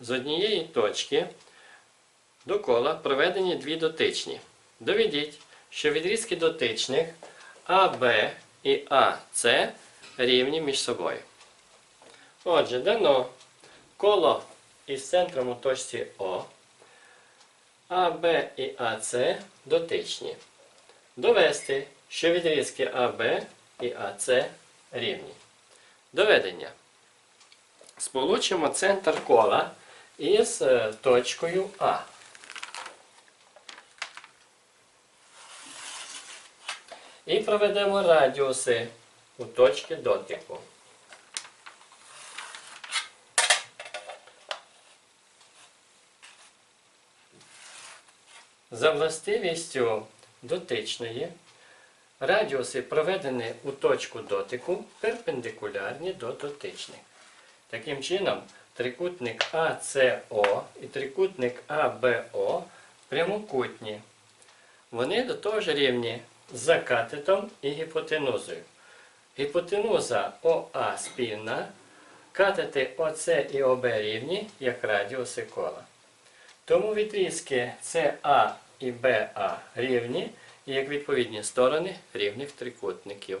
З однієї точки до кола проведені дві дотичні. Доведіть, що відрізки дотичних АБ і АС рівні між собою. Отже, дано коло із центром у точці О, АБ і АС дотичні. Довести, що відрізки АБ і АС рівні. Доведення. Сполучимо центр кола із е, точкою А. І проведемо радіуси у точки дотику. За властивістю дотичної радіуси проведені у точку дотику перпендикулярні до дотичних. Таким чином, трикутник АСО і трикутник АБО прямокутні. Вони до того ж рівні за катетом і гіпотенузою. Гіпотенуза ОА спільна, катети ОС і ОБ рівні, як радіуси кола. Тому відрізки СА і БА рівні, як відповідні сторони рівних трикутників.